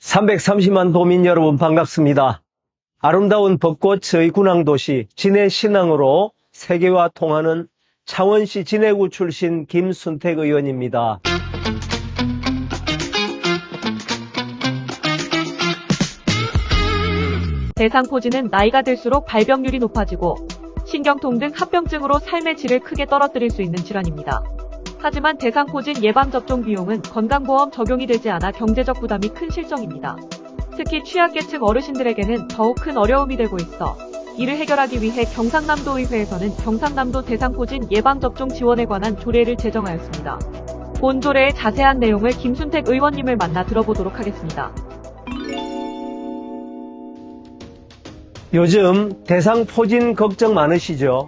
330만 도민 여러분 반갑습니다. 아름다운 벚꽃의 군항도시 진해 신항으로 세계와 통하는 창원시 진해구 출신 김순택 의원입니다. 대상포진은 나이가 들수록 발병률이 높아지고 신경통 등 합병증으로 삶의 질을 크게 떨어뜨릴 수 있는 질환입니다. 하지만 대상 포진 예방접종 비용은 건강보험 적용이 되지 않아 경제적 부담이 큰 실정입니다. 특히 취약계층 어르신들에게는 더욱 큰 어려움이 되고 있어 이를 해결하기 위해 경상남도 의회에서는 경상남도 대상포진 예방접종 지원에 관한 조례를 제정하였습니다. 본 조례의 자세한 내용을 김순택 의원님을 만나 들어보도록 하겠습니다. 요즘 대상포진 걱정 많으시죠?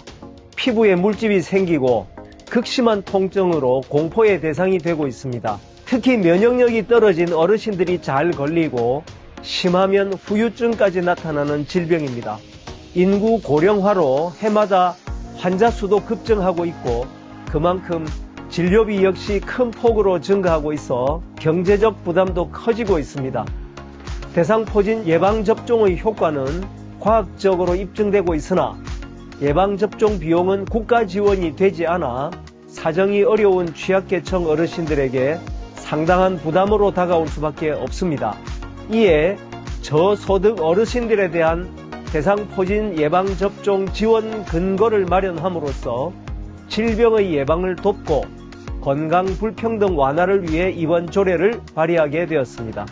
피부에 물집이 생기고 극심한 통증으로 공포의 대상이 되고 있습니다. 특히 면역력이 떨어진 어르신들이 잘 걸리고 심하면 후유증까지 나타나는 질병입니다. 인구 고령화로 해마다 환자 수도 급증하고 있고 그만큼 진료비 역시 큰 폭으로 증가하고 있어 경제적 부담도 커지고 있습니다. 대상포진 예방접종의 효과는 과학적으로 입증되고 있으나 예방접종 비용은 국가 지원이 되지 않아 사정이 어려운 취약계층 어르신들에게 상당한 부담으로 다가올 수밖에 없습니다. 이에 저소득 어르신들에 대한 대상포진 예방접종 지원 근거를 마련함으로써 질병의 예방을 돕고 건강 불평등 완화를 위해 이번 조례를 발의하게 되었습니다.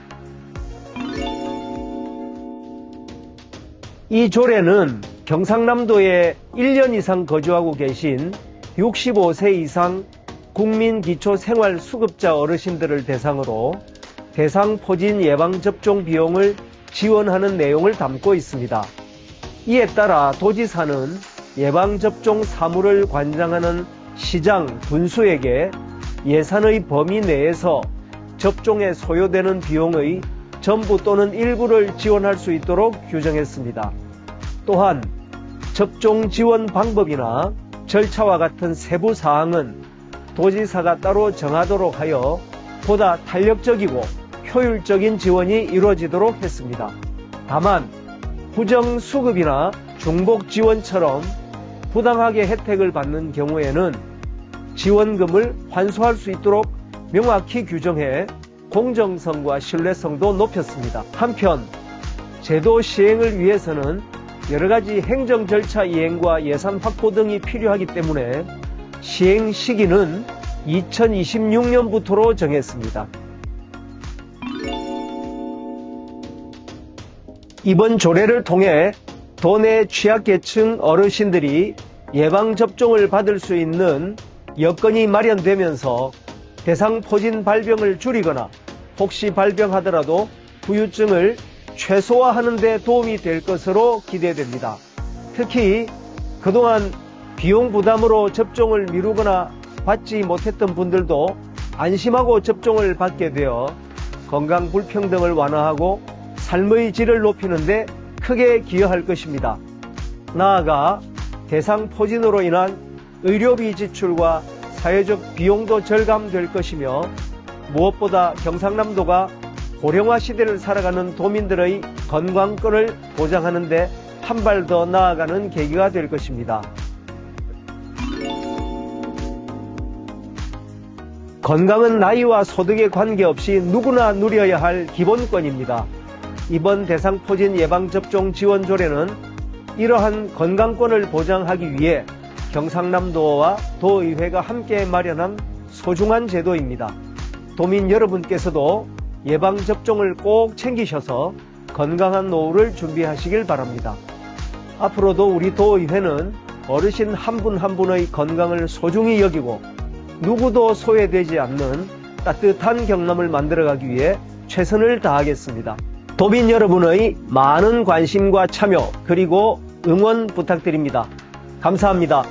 이 조례는 경상남도에 1년 이상 거주하고 계신 65세 이상 국민기초생활수급자 어르신들을 대상으로 대상 포진 예방접종 비용을 지원하는 내용을 담고 있습니다. 이에 따라 도지사는 예방접종 사무를 관장하는 시장 분수에게 예산의 범위 내에서 접종에 소요되는 비용의 전부 또는 일부를 지원할 수 있도록 규정했습니다. 또한 접종 지원 방법이나 절차와 같은 세부 사항은 도지사가 따로 정하도록 하여 보다 탄력적이고 효율적인 지원이 이루어지도록 했습니다. 다만 부정 수급이나 중복 지원처럼 부당하게 혜택을 받는 경우에는 지원금을 환수할 수 있도록 명확히 규정해 공정성과 신뢰성도 높였습니다. 한편 제도 시행을 위해서는 여러 가지 행정 절차 이행과 예산 확보 등이 필요하기 때문에 시행 시기는 2026년부터로 정했습니다. 이번 조례를 통해 도내 취약계층 어르신들이 예방접종을 받을 수 있는 여건이 마련되면서 대상 포진 발병을 줄이거나 혹시 발병하더라도 후유증을 최소화하는 데 도움이 될 것으로 기대됩니다. 특히 그동안 비용 부담으로 접종을 미루거나 받지 못했던 분들도 안심하고 접종을 받게 되어 건강 불평등을 완화하고 삶의 질을 높이는 데 크게 기여할 것입니다. 나아가 대상 포진으로 인한 의료비 지출과 사회적 비용도 절감될 것이며 무엇보다 경상남도가 고령화 시대를 살아가는 도민들의 건강권을 보장하는 데 한 발 더 나아가는 계기가 될 것입니다. 건강은 나이와 소득에 관계없이 누구나 누려야 할 기본권입니다. 이번 대상포진 예방접종 지원 조례는 이러한 건강권을 보장하기 위해 경상남도와 도의회가 함께 마련한 소중한 제도입니다. 도민 여러분께서도 예방접종을 꼭 챙기셔서 건강한 노후를 준비하시길 바랍니다. 앞으로도 우리 도의회는 어르신 한분한 분의 건강을 소중히 여기고 누구도 소외되지 않는 따뜻한 경남을 만들어가기 위해 최선을 다하겠습니다. 도민 여러분의 많은 관심과 참여 그리고 응원 부탁드립니다. 감사합니다.